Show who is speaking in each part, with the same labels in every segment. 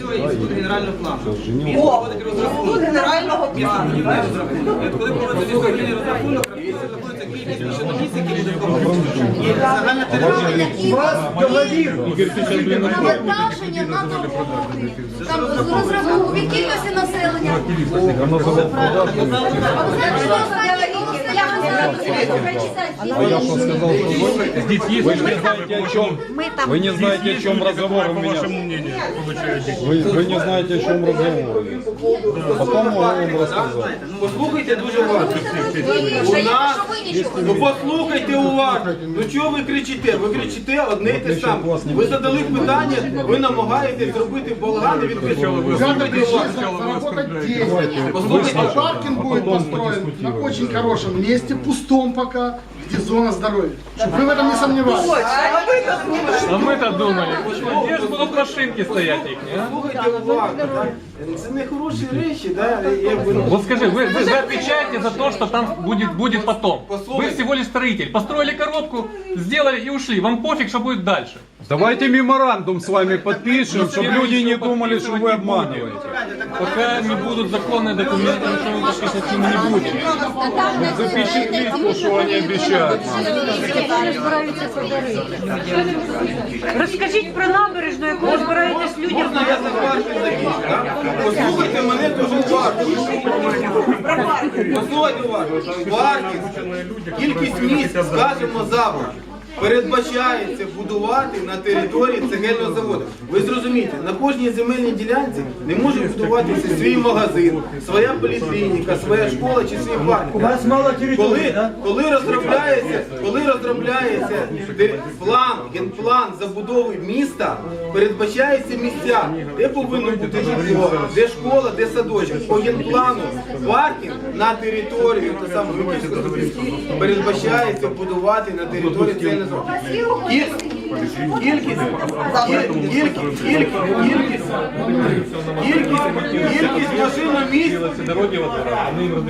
Speaker 1: інститут генерального плану. Він проводить розрахунок.
Speaker 2: генерального плану.
Speaker 1: Коли проводиться містобудівний розрахунок, знаходиться кількість щодо які буде. І загальна територія.
Speaker 3: Навантаження на дороги. Там розрахунку від кількості населення. А ви знаєте, що останні голоси, я вам зараз скажу, прочитайте.
Speaker 4: Здесь есть, вы не знаете о чем, вы не знаете о чем разговор у меня. Вы, вы не знаете о чем разговор. Потом могу вам рассказать.
Speaker 1: Послухайте дуже уважно.
Speaker 3: Ви
Speaker 1: У нас
Speaker 3: що ви нічого
Speaker 1: Ну послухайте уважно. Ну чого ви кричите? Ви кричите одне й те саме. Ви задали питання, ви намагаєтесь зробити балаган і відкрити. Послухайте уважно.
Speaker 5: заработать деньги.
Speaker 1: Послухайте
Speaker 5: А
Speaker 1: уважно.
Speaker 5: паркинг будет построен на очень хорошем месте, пустом пока, где зона здоровья. Чтобы вы в этом не сомневались.
Speaker 2: А ви так думаєте?
Speaker 4: А мы-то думали, где же будут машинки стоять их, а?
Speaker 1: Слухайте уважно. так? Це не хороші речі, да? якби, ну,
Speaker 4: Вот скажи, вы, вы, вы отвечаете за то, что там будет, будет потом. Вы всего лишь строитель. Построили коробку, сделали и ушли. Вам пофиг, что будет дальше.
Speaker 6: Давайте меморандум с вами подпишем, чтобы люди не думали, что вы обманываете.
Speaker 4: Пока не будут законные документы, ничего мы подписывать с ними не будем.
Speaker 6: Запишите, что они обещают.
Speaker 7: Розкажіть про набережну, яку ви збираєтесь людям
Speaker 1: Можна я завершу закінчу, так? Послухайте мене дуже уважно. Послухайте уважно. Паркінг, кількість місць, скажімо, завод. Передбачається будувати на території цегельного заводу. Ви зрозумієте, на кожній земельній ділянці не може будуватися свій магазин, своя поліклініка, своя школа чи свій парк. У вас мало території, коли, коли розробляється, коли розробляється де- план, генплан забудови міста, передбачаються місця, де повинно бути житло, де школа, де садочок. По генплану паркінг на територію то саме передбачається будувати на території цього заводу. Кількість, кількість, кількість, кількість,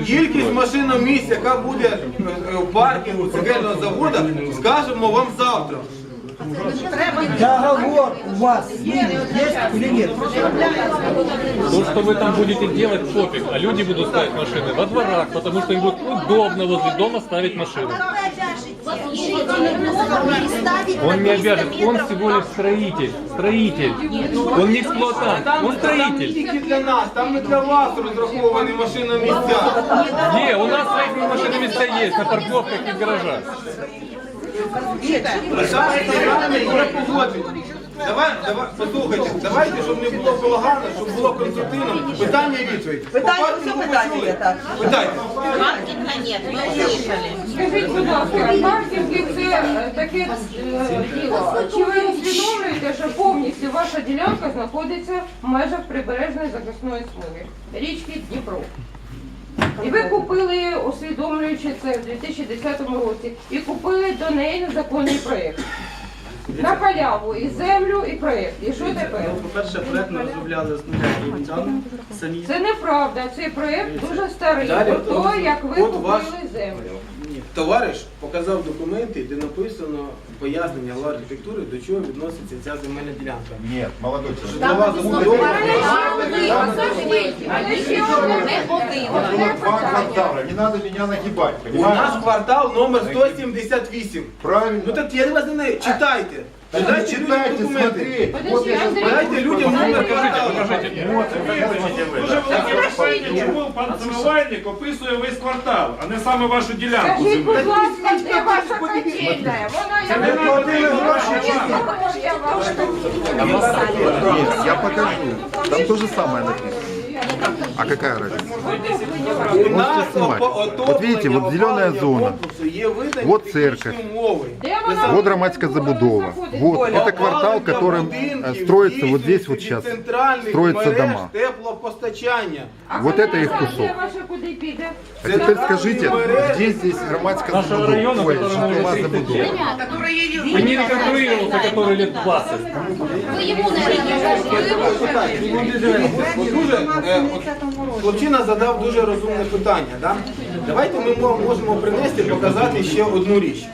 Speaker 1: кількість, машиномісць машиномісць, яка буде е, е, в паркінгу цегельного заводу, скажемо вам завтра.
Speaker 8: Договор у вас с ними есть или нет?
Speaker 4: То, что вы там будете делать, пофиг. А люди будут ставить машины во дворах, потому что им будет удобно возле дома ставить машину. Он не обяжет, он всего лишь строитель. Строитель. Он не эксплуатант, он
Speaker 1: Там не
Speaker 4: строитель.
Speaker 1: тільки для нас, там і для вас розраховані машиномісця.
Speaker 4: Не, у нас своих машины места есть на парковках и в гаражах.
Speaker 1: Давай, давай, послухайте, давайте, щоб не було балагану, щоб було конструктивно. Питання і відповідь. По
Speaker 2: Питання,
Speaker 1: паркінгу
Speaker 2: все питання
Speaker 1: почули?
Speaker 2: є, так.
Speaker 1: Питайте.
Speaker 9: Скажіть, будь ласка, паркінги це е, таке е, діло. Чи ви усвідомлюєте, що повністю ваша ділянка знаходиться в межах прибережної захисної смуги річки Дніпро? І ви купили, усвідомлюючи це в 2010 році, і купили до неї незаконний проєкт. На халяву і землю, і проєкт. І що тепер?
Speaker 10: По-перше, проект ми розробляли з нуля і самі.
Speaker 9: Це неправда. Цей проєкт дуже старий.
Speaker 1: Далі,
Speaker 9: До того, як ви
Speaker 1: от
Speaker 9: купили
Speaker 1: ваш-
Speaker 9: землю.
Speaker 1: Товариш показав документи, де написано пояснення глави архітектури, до чого відноситься ця земельна ділянка.
Speaker 5: Нет, молодой человек.
Speaker 1: Житлова забудова.
Speaker 5: Два квартала, не надо меня нагибать,
Speaker 1: У нас квартал номер 178.
Speaker 5: Правильно.
Speaker 1: Ну так я вас не читайте. Читайте,
Speaker 5: Читайте, смотри.
Speaker 1: Дайте людям номер кварталу.
Speaker 11: Чому пан Самовальник описує весь квартал, а не саме вашу ділянку
Speaker 9: Скажіть,
Speaker 11: землі?
Speaker 9: будь ласка, де ваша котельня? Вона я
Speaker 11: не платили гроші
Speaker 9: Я
Speaker 5: я покажу. Там то же самое написано. А какая разница?
Speaker 1: У нас
Speaker 5: снимать.
Speaker 1: опо-
Speaker 5: Вот
Speaker 1: отоплення,
Speaker 5: видите, вот зеленая
Speaker 1: опалення
Speaker 5: зона.
Speaker 1: корпусу є видані
Speaker 5: Вот
Speaker 1: технічні
Speaker 5: церковь.
Speaker 1: умови.
Speaker 9: Де вона?
Speaker 5: Вот громадская забудова. Вот, это квартал, которым э, строится вот здесь вот сейчас. Строятся дома.
Speaker 1: Теплопостачання.
Speaker 5: Вот это их кусок.
Speaker 9: Де ваша куди піде?
Speaker 5: А теперь скажите, где здесь громадская
Speaker 4: Нашего
Speaker 5: забудова?
Speaker 4: района,
Speaker 5: Ой,
Speaker 4: которому
Speaker 5: житлова
Speaker 4: уже 30
Speaker 5: забудова.
Speaker 4: И не реконструировался, который лет 20.
Speaker 3: Вы ему, наверное,
Speaker 1: Дуже, е, от Хлопчина задав дуже розумне питання. Да? Давайте ми можемо принести показати ще одну річ.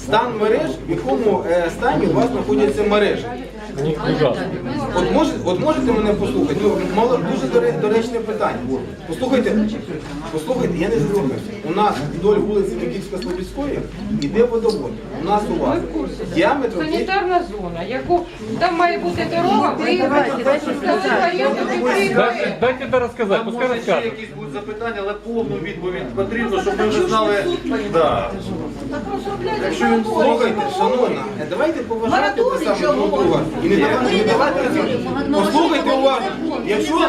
Speaker 1: Стан мереж, в якому е, стані у вас знаходяться мережі.
Speaker 4: Ужасно.
Speaker 1: От, може, от можете мене послухати? Ну, мало, дуже доре- доречне питання. Послухайте, послухайте, я не зрухався. У нас вдоль вулиці Микільсько-Слобідської іде водовод. У нас у вас діаметром є-
Speaker 9: Санітарна зона, яку там має бути дорога, ви
Speaker 4: Дайте, дайте рассказать, пускай
Speaker 11: Ще
Speaker 4: расскажет.
Speaker 11: якісь будуть запитання, але повну відповідь потрібно, щоб ми вже знали. Да. Якщо він
Speaker 1: Слухайте, шановна, е, давайте поважати те саме друг друга. І не давати, не давати оцінки. Послухайте уважно. Якщо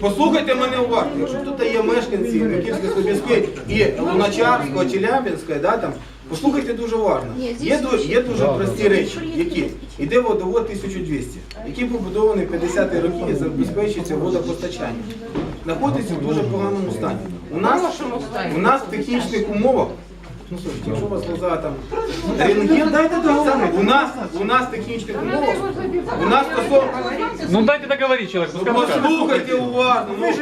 Speaker 1: послухайте мене уважно, якщо тут є мешканці Микільської Слобідської і Луначарського, Челябинської, да, там, послухайте дуже уважно. Є, ду- є дуже прості речі, які іде водовод 1200, який побудований 50-ті роки і забезпечується водопостачання. Знаходиться в дуже поганому стані. У нас, у нас в технічних умовах Ну слушайте, якщо у вас глаза там рентген, дайте саме у нас у нас технічних умовах, у нас стосовно
Speaker 4: Ну дайте договорить человек, пускай расскажет.
Speaker 1: послухайте уважно. Ну,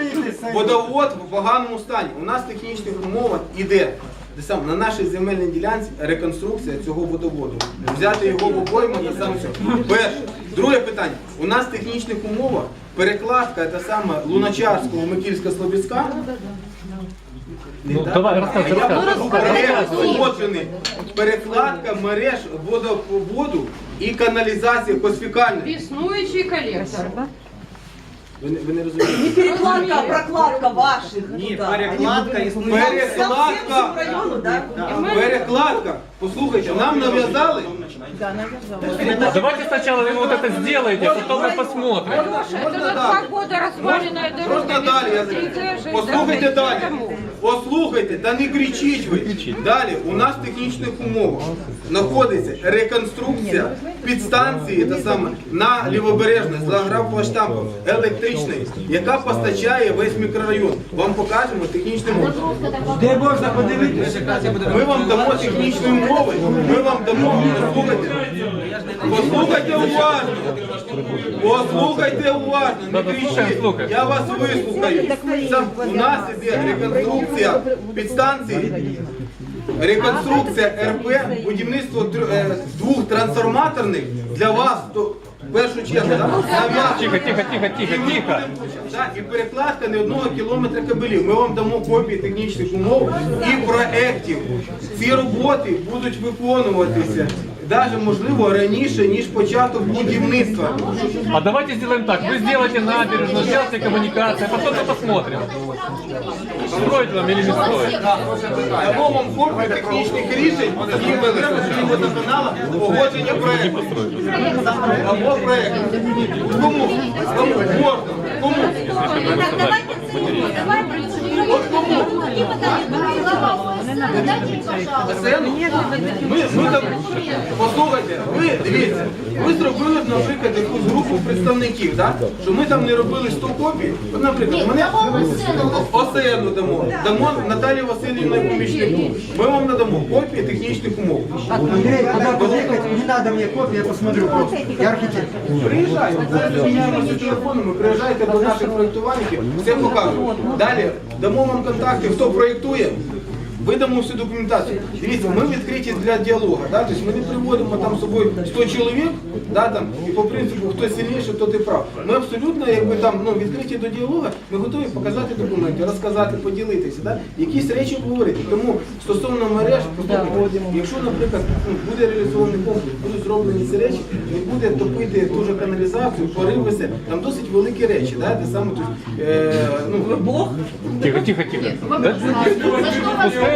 Speaker 1: водовод в поганому стані. У нас в технічних умовах іде. Де сам на нашій земельній ділянці реконструкція цього водоводу. Взяти його в обойму і саме все. Перше. Друге питання. У нас в технічних умовах перекладка та саме Луначарського Микільська Слобідська.
Speaker 4: Ну, давай, рассказывай, рассказывай.
Speaker 1: Переклад. Перекладка мереж водопроводу і каналізації косфікальної.
Speaker 9: існуючий колектор.
Speaker 1: Ви не, ви не розумієте?
Speaker 2: Перекладка, прокладка ваших.
Speaker 10: Ні, перекладка існує.
Speaker 1: Перекладка.
Speaker 2: По району, да?
Speaker 1: Перекладка. Послухайте, нам нав'язали.
Speaker 4: Давайте сначала вы вот это сделаете, а потом мы посмотрим.
Speaker 9: Это
Speaker 1: Можна
Speaker 9: на два
Speaker 1: далі?
Speaker 9: года разваленная дорога.
Speaker 1: Можна далі? Я...
Speaker 9: без тридцать,
Speaker 1: Послухайте
Speaker 9: даже
Speaker 1: далі.
Speaker 9: тому.
Speaker 1: Послухайте, та не кричіть ви. Далі, у нас в технічних умовах знаходиться реконструкція підстанції та саме, на лівобережне з графова штампу електричної, яка постачає весь мікрорайон. Вам покажемо технічні умови.
Speaker 8: Де можна подивитися?
Speaker 1: Ми вам дамо технічні умови, ми вам дамо, послухайте, послухайте уважно, послухайте уважно, не кричіть, я вас вислухаю. У нас іде реконструкція підстанції, реконструкція РП, будівництво е, двох трансформаторних для вас, в першу чергу.
Speaker 4: Тихо, тихо, тихо, тихо, тихо.
Speaker 1: І перекладка не одного кілометра кабелів. Ми вам дамо копії технічних умов і проєктів. Ці роботи будуть виконуватися навіть можливо раніше, ніж початок будівництва.
Speaker 4: А давайте сделаем так. Вы сделаете набережную, частные коммуникации, а потом мы посмотрим. Строить вам или не строить.
Speaker 1: Дамо вам копії технічних рішень і водоканала погодження проєкту. Або проєкту. Кому? Кому?
Speaker 3: Дайте.
Speaker 1: Ми, ми там, послухайте, ви дивіться, ви зробили, б, наприклад, якусь групу представників, так? що ми там не робили 100 копій. От, наприклад, мене ОСНу дамо, дамо Наталі Васильівні помічнику. Ми вам надамо копії технічних умов.
Speaker 8: Андрей, куда подъехать? Не надо мне копии, я посмотрю просто. Я архитектор.
Speaker 1: Приїжджайте, зараз телефонами, приїжджайте до наших проєктувальників, все покажемо. Далі дамо вам контакти, хто проєктує. Видамо всю документацію. Дивіться, ми відкриті для діалогу. Да? Тобто ми не приводимо там з собою 100 чоловік, да, там, і по принципу, хто сильніше, то ти прав. Ми абсолютно якби, там, ну, відкриті до діалогу, ми готові показати документи, розказати, поділитися. Да? Якісь речі обговорити. Тому стосовно мереж, якщо, наприклад, ну, буде реалізований комплекс, будуть зроблені ці речі, не буде топити ту же каналізацію, пориви, там досить великі речі. Да? Те саме, тобто, е, ну,
Speaker 2: Бог.
Speaker 4: Тихо, тихо, тихо. Да, Пускай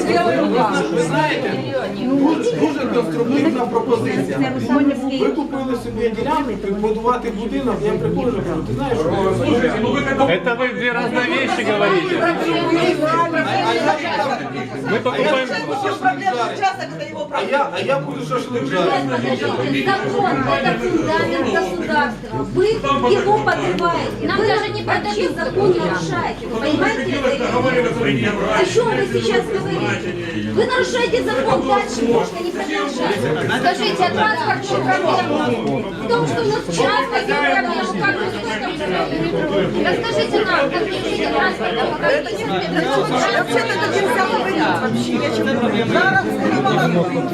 Speaker 4: сделаете?
Speaker 1: Ви знаєте, дуже, дуже конструктивна пропозиція. Ви купили собі ділянку, побудувати будинок, я приходжу, кажу, ти знаєш, що
Speaker 4: Это вы две разные вещи говорите.
Speaker 1: а я там,
Speaker 4: Мы покупаем...
Speaker 2: Проблемный участок, это его
Speaker 1: а я, а я буду шашлик жарити.
Speaker 3: Закон, это фундамент государства. Вы его подрываете. Нам даже не продают закон, не нарушаете. Вы понимаете это
Speaker 6: О вы сейчас говорите? Вы нарушаете закон, дальше можно не продолжать. Скажите, а транспортную проблему? В том, что у нас вчера проблему, как вы с Расскажите нам, как
Speaker 2: лечите транспорт, а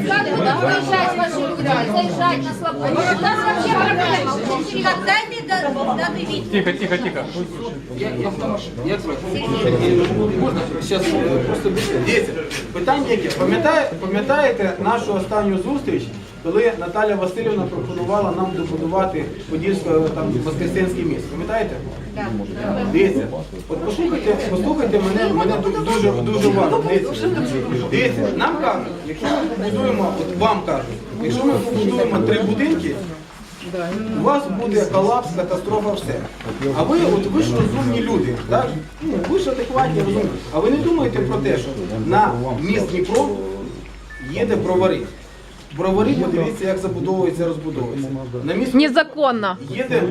Speaker 6: Как туда уезжать ваши люди, заезжать на свободу? У нас вообще проблема. Тихо, тихо, тихо. Я,
Speaker 4: я, я, я, тихо.
Speaker 1: Дивіться, питання яке? Пам'ятаєте, пам'ятаєте нашу останню зустріч, коли Наталя Васильівна пропонувала нам добудувати Подільське там Воскресенське місто? Пам'ятаєте? Дивіться, от послухайте, послухайте мене, мене дуже дуже уважно. Дивіться, дивіться, нам кажуть, якщо ми побудуємо, от вам кажуть, якщо ми побудуємо три будинки. У вас буде колапс, катастрофа, все. А ви, от ви ж розумні люди, так? Ну, ви ж адекватні, розумні. А ви не думаєте про те, що на міст Дніпро їде бровари. Бровари, подивіться, як забудовується, розбудовується. На міст
Speaker 7: Незаконно.
Speaker 1: їде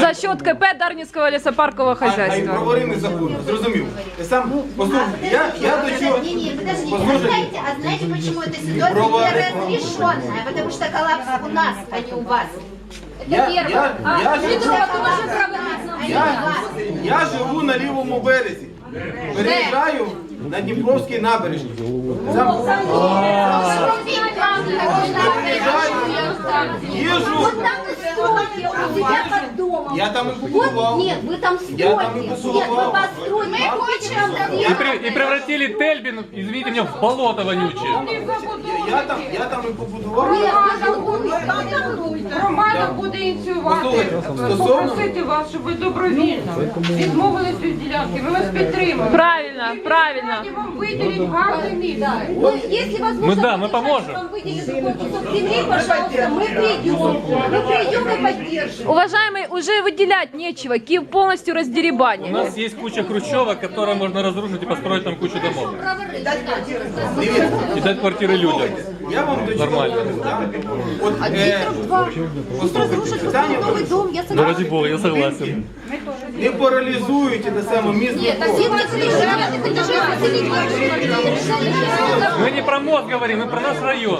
Speaker 7: За счет КП Дарницкого лесопаркового
Speaker 1: а, а й
Speaker 7: хозяйства.
Speaker 1: бровари незаконно. Зрозумів. Я сам послухай, я, я до чого.
Speaker 6: Не, не, подождите,
Speaker 1: Послухайте.
Speaker 6: а знаете, а знаете, почему эта ситуация
Speaker 1: Бровары.
Speaker 6: не разрешенная? Потому что коллапс у нас, а не у вас. Это
Speaker 1: Я-
Speaker 6: первое.
Speaker 1: я-
Speaker 6: а
Speaker 1: я
Speaker 6: второе,
Speaker 1: живу-
Speaker 6: тоже проводиться, а не у
Speaker 1: Я,
Speaker 6: вас.
Speaker 1: я живу на лівому березі. Переїжджаю на Дніпровській набережній. Сам- Їжу.
Speaker 6: Вот там и стройте, у себя под домом.
Speaker 1: Я там и
Speaker 6: Вот,
Speaker 1: побудовал.
Speaker 6: нет, вы там
Speaker 1: Я там и
Speaker 6: строите. Нет, вы
Speaker 1: побудовал.
Speaker 6: построите. Мы хотим там
Speaker 4: И, при- и превратили Тельбин, извините меня, в болото вонючее.
Speaker 1: Я, я там, я там і побудував.
Speaker 9: Громада буде ініціювати,
Speaker 1: Послухайте, стосовно-
Speaker 9: попросити вас, щоб ви добровільно відмовились від ділянки. Ми вас підтримуємо.
Speaker 7: Правильно, правильно.
Speaker 9: Сьогодні вам виділять гарне місце.
Speaker 6: Ну, если возможно,
Speaker 4: Мы да, мы
Speaker 6: будет,
Speaker 4: поможем.
Speaker 6: Вам выделили такой кусок земли, пожалуйста, мы придем. Мы придем и поддержим.
Speaker 7: Уважаемый, уже выделять нечего. Киев полностью
Speaker 4: У
Speaker 7: раздеребанен.
Speaker 4: нас есть куча хрущевок, которые можно разрушить и построить там кучу домов. И дать квартиры людям.
Speaker 1: Я вам до чого
Speaker 4: Нормально.
Speaker 1: говорю, да? От, е, послухайте, питання
Speaker 6: Новый дом, я
Speaker 4: Ну, ради бога, я согласен.
Speaker 1: Не паралізують те саме міст Дніпро.
Speaker 4: Мы не про мост говорим, мы про наш район.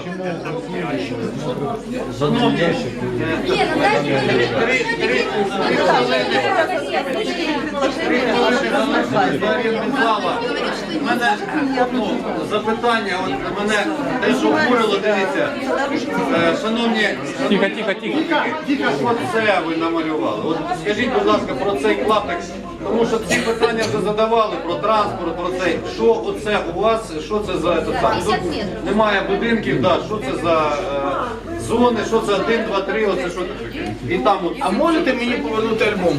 Speaker 11: У мене ну, запитання, от мене те, що обурило, дивіться. Шановні,
Speaker 4: Тихо, тихо, тихо.
Speaker 11: оце ви намалювали. От скажіть, будь ласка, про цей клаптик, тому що ці питання вже задавали про транспорт, про цей. Що оце у вас, що це за це, там, тут немає будинків, да, що це за е, зони, що це 1, 2, 3, оце що. І там от
Speaker 1: А можете мені повернути альбом?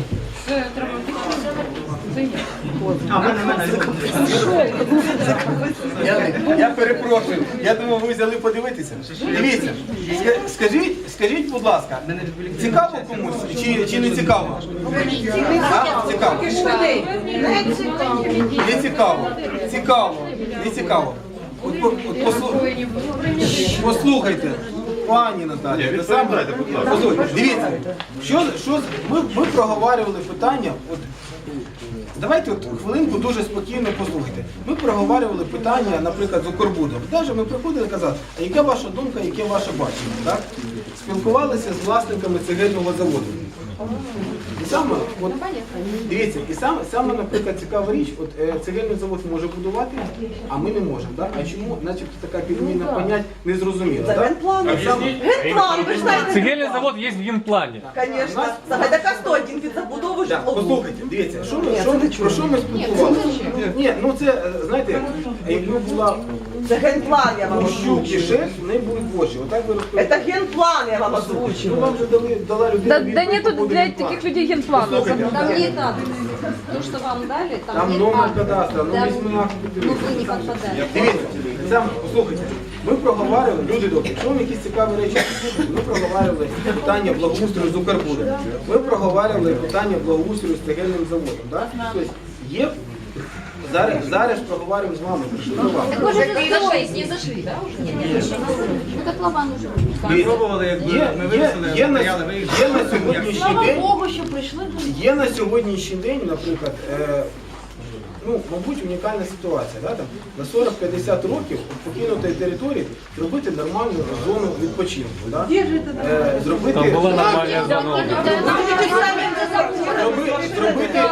Speaker 1: Я, я перепрошую. Я думав, ви взяли подивитися. Дивіться, скажіть, скажіть, будь ласка, цікаво комусь чи, чи не цікаво? А? Цікаво. Не цікаво. Цікаво. Не цікаво. От, от послу- Послухайте, пані Наталі, дивіться, що, що з- ми, ми проговорювали питання. От, Давайте от хвилинку дуже спокійно послухайте. Ми проговорювали питання, наприклад, з Укрбудом. Навіть ми приходили і казали, а яка ваша думка, яке ваше бачення? Так? Спілкувалися з власниками цегельного заводу. І саме, от, дивіться, і саме, саме, наприклад, цікава річ, от е, цегельний завод може будувати, а ми не можемо. Так? А чому, начебто, така підміна понять незрозуміла. Так?
Speaker 2: Генплан. Генплан, ви ж знаєте.
Speaker 4: Цегельный завод есть в генплане.
Speaker 2: Конечно. Сагайдака 101 під забудову
Speaker 1: Так,
Speaker 2: житлову.
Speaker 1: послухайте, дивіться, що ми, що, ми- про що ми спілкувалися? Ні, ну це, е, знаєте, якби була
Speaker 2: Це генплан, я вам
Speaker 1: Щук і
Speaker 2: озвучую.
Speaker 1: шерсть, в неї будуть очі. Отак ви
Speaker 2: Це генплан, я вам
Speaker 1: Ну вам же дали, дала людина.
Speaker 7: Да, да
Speaker 1: відповідь
Speaker 7: нету для таких людей генплана.
Speaker 1: Слухайте,
Speaker 6: Там нет адреса. То, что вам дали, там,
Speaker 1: Там
Speaker 6: нет
Speaker 1: номер
Speaker 6: адреса.
Speaker 1: кадастра, ну
Speaker 6: Да.
Speaker 1: візьми
Speaker 6: Ну, не попадали.
Speaker 1: Дивіться, сам послухайте. Ми проговорювали, люди добрі, якщо вам якісь цікаві речі, ми проговорювали питання благоустрою з Укрбудом. Ми проговорювали питання благоустрою з цегельним заводом. Да? Тобто є, зараз, зараз проговорюємо з вами, прийшли до вас.
Speaker 6: Так вы не зашли, не зашли, да, уже? Нет, зашли. Ну, котлован уже.
Speaker 1: Дивіться, Є, є, є, на, є на сьогоднішній день
Speaker 6: Богу, що прийшли.
Speaker 1: Є на сьогоднішній день, наприклад, е, ну, мабуть, унікальна ситуація. Да? Там, на 40-50 років покинутої території зробити нормальну зону відпочинку. Да? Е, зробити зробити, зробити,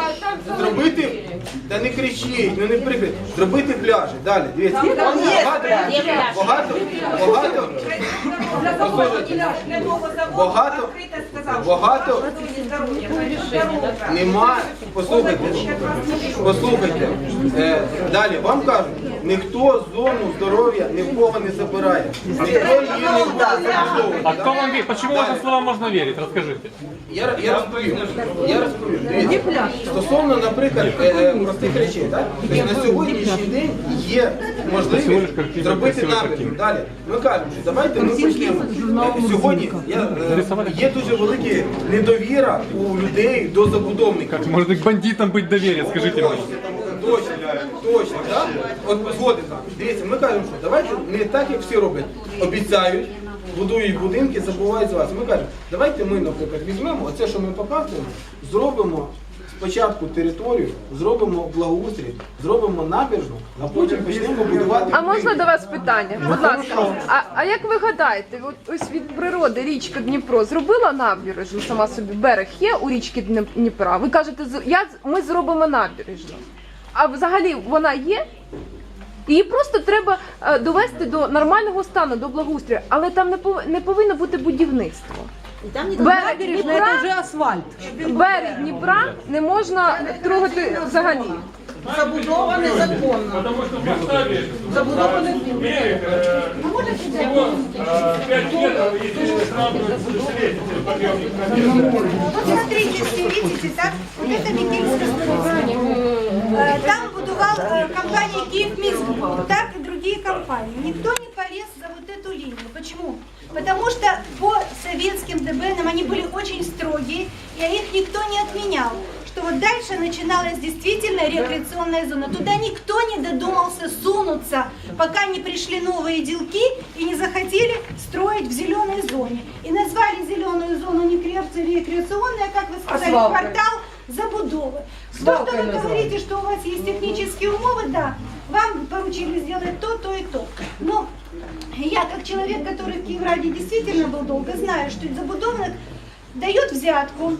Speaker 1: зробити, та не кричіть, ну не прикрить, зробити пляжі. Далі, дивіться, багато, багато, багато, багато, багато, нема, послухайте, послухайте, е, далі, вам кажуть, ніхто зону здоров'я ні в кого не забирає, ніхто її не буде.
Speaker 6: А кто вам верит? Почему
Speaker 1: Далі.
Speaker 6: вашим словам можно верить? Расскажите.
Speaker 1: Я, я розповім. Я розповім. Дивіться, стосовно, наприклад, е, е, простих речей, так? Тобто на сьогоднішній день є можливість зробити набір. Далі. Ми кажемо, що давайте ми почнемо. Е, Сьогодні я, е, є дуже велика недовіра у людей до забудовників.
Speaker 6: К бандитам быть доверие, скажите мне.
Speaker 1: Точно, точно, так? От згоден так. Дивіться, ми кажемо, що давайте не так, як всі роблять. Обіцяють, будують будинки, забувають з вас. Ми кажемо, давайте ми, наприклад, візьмемо оце, що ми показуємо, зробимо спочатку територію, зробимо благоустрій, зробимо набережну, а потім почнемо будувати.
Speaker 7: А можна до вас питання? Будь ласка, а, а як ви гадаєте, от ось від природи річка Дніпро зробила набережну сама собі берег є у річки Дніп- Дніпра? Ви кажете, з- я, з- ми зробимо набережну. А взагалі вона є? Її просто треба е, довести до нормального стану, до благоустрою, але там не пов- не повинно бути будівництво. Берег Дніпра,
Speaker 2: вже асфальт.
Speaker 7: берег Дніпра не можна трогати взагалі.
Speaker 2: Забудова незаконна. Забудова не
Speaker 3: Вот смотрите, все видите, так? Вот это Микельская Э, Там будувал э, Киев Минск, так и другие компании. Никто не полез за вот эту линию. Почему? Потому что по советским ДБНам они были очень строгие, и их никто не отменял. Что вот дальше начиналась действительно рекреационная зона. Туда никто не додумался сунуться, пока не пришли новые делки и не захотели строить в зеленой зоне. И назвали зеленую зону не рекреационной, а, как вы сказали, квартал забудовы. То, что вы говорите, что у вас есть технические умовы, да, вам поручили сделать то, то и то. Но я, как человек, который в Киевраде действительно был долго, знаю, что забудовник дает взятку, э,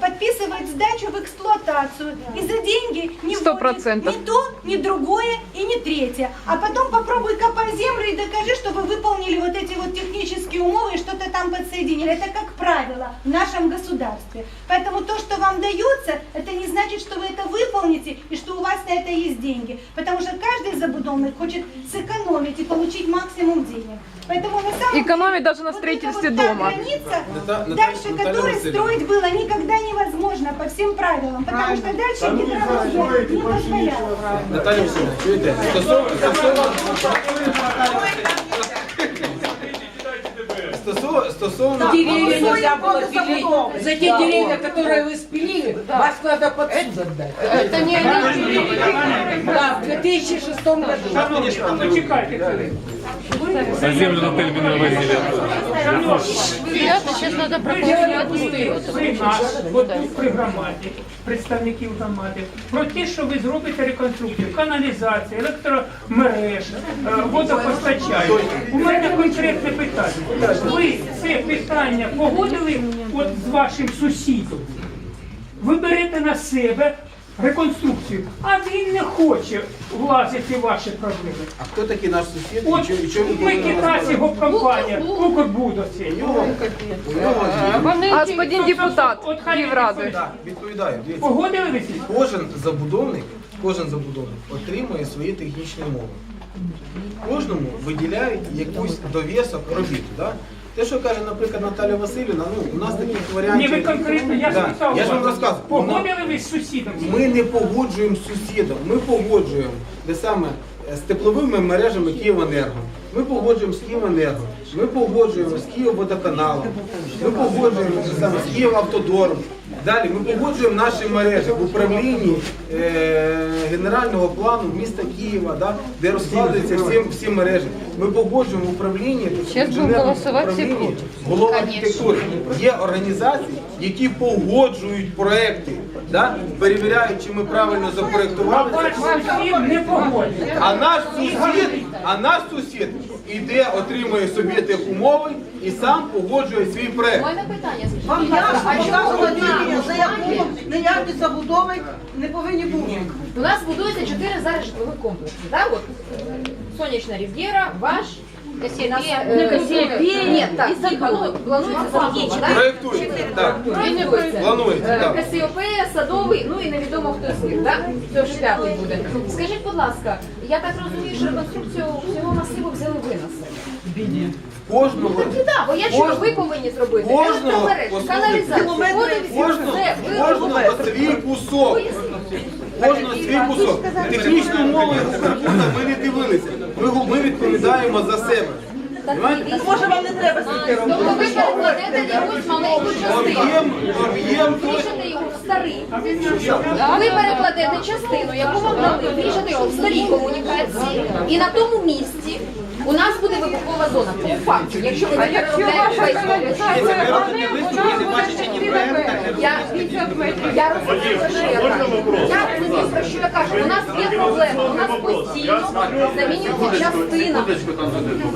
Speaker 3: подписывает сдачу в эксплуатацию и за деньги не
Speaker 7: Сто
Speaker 3: вводит
Speaker 7: процентов.
Speaker 3: ни то, ни другое и ни третье. А потом попробуй копай землю и докажи, что вы выполнили вот эти вот технические умовы и что-то там подсоединили. Это как правило в нашем государстве. Поэтому то, что вам дается, это не значит, что вы это выполните и что у вас на это есть деньги. Потому что каждый забудовник хочет сэкономить и получить максимум денег. Поэтому на самом
Speaker 7: Экономить
Speaker 3: деле,
Speaker 7: даже на
Speaker 3: вот
Speaker 7: строительстве
Speaker 3: вот та
Speaker 7: дома.
Speaker 3: граница,
Speaker 1: Ната-
Speaker 3: дальше
Speaker 1: Наталья
Speaker 3: которой строить было никогда невозможно по всем правилам. Потому что дальше гидровозия не позволяла.
Speaker 1: Наталя Васильівна, чуєте? Стосовно, стосовно, стосовно,
Speaker 2: Деревья нельзя было пилить. За те деревья, которые вы спилили, вас надо под суд отдать.
Speaker 7: Это не
Speaker 2: Да, в 2006 году.
Speaker 6: На землю на отель меня
Speaker 12: при нас, от тут при громаді, представників громади, про те, що ви зробите реконструкцію, каналізації, електромереж, е, водопостачання. У мене конкретне питання. Ви це питання погодили от з вашим сусідом? Ви берете на себе реконструкцію, а він не хоче влазити в ваші проблеми.
Speaker 1: а хто такий наш сусід
Speaker 12: От
Speaker 1: і чому
Speaker 12: ми якраз його компанія, Укрбуд оцей.
Speaker 1: У.
Speaker 7: Господин депутат
Speaker 12: От хай
Speaker 7: Київради.
Speaker 1: Відповідаю. Дивіться.
Speaker 12: Погодили ви це?
Speaker 1: Кожен забудовник, кожен забудовник отримує свої технічні умови. Кожному виділяють якусь довісок робіт. Да? Те, що каже, наприклад, Наталя Васильівна, ну у нас таких
Speaker 12: Ні,
Speaker 1: варіантів.
Speaker 12: ви конкретно, я
Speaker 1: Да,
Speaker 12: питав.
Speaker 1: Я ж вам
Speaker 12: вас.
Speaker 1: розказую.
Speaker 12: Погодили ви з сусідом?
Speaker 1: Ми не погоджуємо з сусідом, ми погоджуємо де саме е, з тепловими мережами Київенерго. Ми погоджуємо з Київенерго, ми погоджуємо з Київводоканалом, ми погоджуємо з Київавтодором. Далі ми погоджуємо наші мережі в управлінні е, генерального плану міста Києва, да, де розкладаються всі, всі мережі. Ми погоджуємо в управлінні інженерному управлінні голова архітектури. Є організації, які погоджують проекти. да? перевіряють, чи ми правильно запроектували.
Speaker 12: Ваш сусід не погодиться.
Speaker 1: А наш сусід, а наш сусід іде, отримує собі тих умови і сам погоджує свій проект.
Speaker 13: Мене питання, скажіть,
Speaker 2: Вам ясно,
Speaker 13: а чому одна
Speaker 2: за яку ніякі забудови не повинні бути.
Speaker 13: У нас будується чотири зараз житлових комплекси, да? От, е, Сонячна Рів'єра, ваш, Так, тихо, ну, планується забудова, так?
Speaker 1: Так.
Speaker 13: Проєктується.
Speaker 1: Планується,
Speaker 13: Е,
Speaker 1: так.
Speaker 13: Касіопея, садовий, ну і невідомо хто з них, так? Це вже п'ятий буде. Скажіть, будь ласка, я так розумію, що реконструкцію всього масиву взяли ви на себе.
Speaker 1: Кожного,
Speaker 13: і так, бо я чую, ви повинні зробити.
Speaker 1: Кожного, кожного, кожного свій кусок. Кожного свій кусок. Технічну Укрбуда ми не дивилися. Ми, ми відповідаємо за себе.
Speaker 2: Може вам не треба стільки робити?
Speaker 13: Тобто ви перекладете якусь маленьку частину.
Speaker 1: Об'єм, об'єм той.
Speaker 13: Вріжете його в старий. Ви перекладете частину, яку вам дали, вріжете його в старій комунікації, і на тому місці у нас буде вибухова зона. По факту, якщо ви не переробляєте весь комплекс. Я, я розумію, про що я кажу. Я розумію, про що я кажу. У нас є проблема, у нас постійно замінюється частина.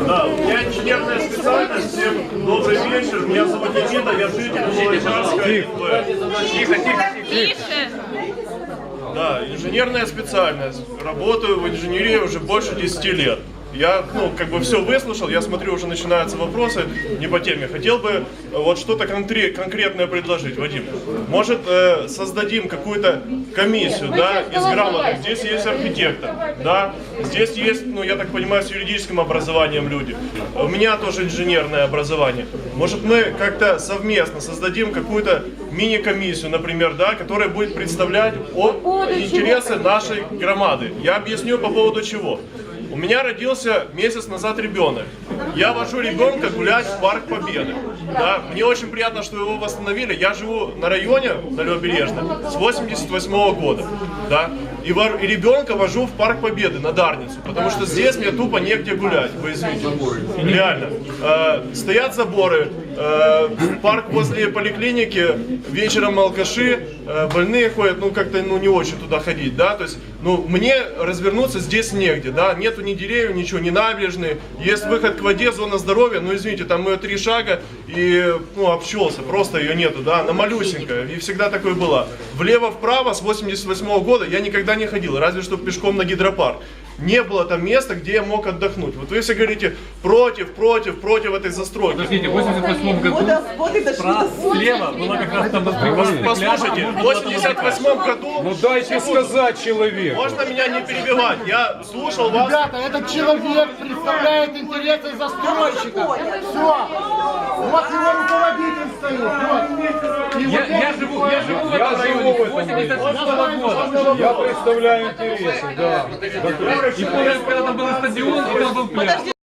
Speaker 14: Да, у меня инженерная специальность. Всем добрый вечер. Меня зовут Никита, я житель Волочарска. Тихо, тихо, тихо. Да, инженерная специальность. Работаю в инженерии уже больше 10 лет. Я, ну, как бы все выслушал, я смотрю, уже начинаются вопросы не по теме. Хотел бы э, вот что-то конкре- конкретное предложить, Вадим. Может, э, создадим какую-то комиссию, да, из грамотных. Здесь есть архитектор, да, здесь есть, ну, я так понимаю, с юридическим образованием люди. У меня тоже инженерное образование. Может, мы как-то совместно создадим какую-то мини-комиссию, например, да, которая будет представлять о- интересы нашей громады. Я объясню по поводу чего. У меня родился месяц назад ребенок. Я вожу ребенка гулять в парк Победы. Да, мне очень приятно, что его восстановили. Я живу на районе, на Левобережной, с 88 года. Да, и, вор- и ребенка вожу в парк Победы на Дарницу, потому что здесь мне тупо негде гулять. Вы извините. Реально. Э, стоят заборы, э, парк возле поликлиники, вечером алкаши, больные ходят, ну как-то ну не очень туда ходить, да, то есть, ну мне развернуться здесь негде, да, нету ни деревьев, ничего, ни набережной, есть выход к воде, зона здоровья, ну извините, там э, три шага и, ну, общался, просто ее нету, да, она малюсенькая, и всегда такой была. Влево-вправо с 88 года я никогда не ходил, разве что пешком на гидропарк. Не было там места, где я мог отдохнуть. Вот вы все говорите против, против, против этой застройки.
Speaker 4: Подождите, в 88 году справа, слева была как раз там
Speaker 14: Пос- Послушайте, 88 году...
Speaker 15: Ну дайте сказать человеку.
Speaker 14: Можно меня не перебивать? Я слушал вас.
Speaker 16: Ребята, этот человек представляет интересы застройщика. Все. Вот его руководитель стоит. Вот.
Speaker 4: Я,
Speaker 16: вот
Speaker 4: я живу, я живу в
Speaker 15: Я
Speaker 4: этом
Speaker 15: живу
Speaker 4: районе
Speaker 15: в этом
Speaker 4: 88 года.
Speaker 15: Я представляю интересы, да.
Speaker 4: И помню, когда там был стадион, и там был пляж.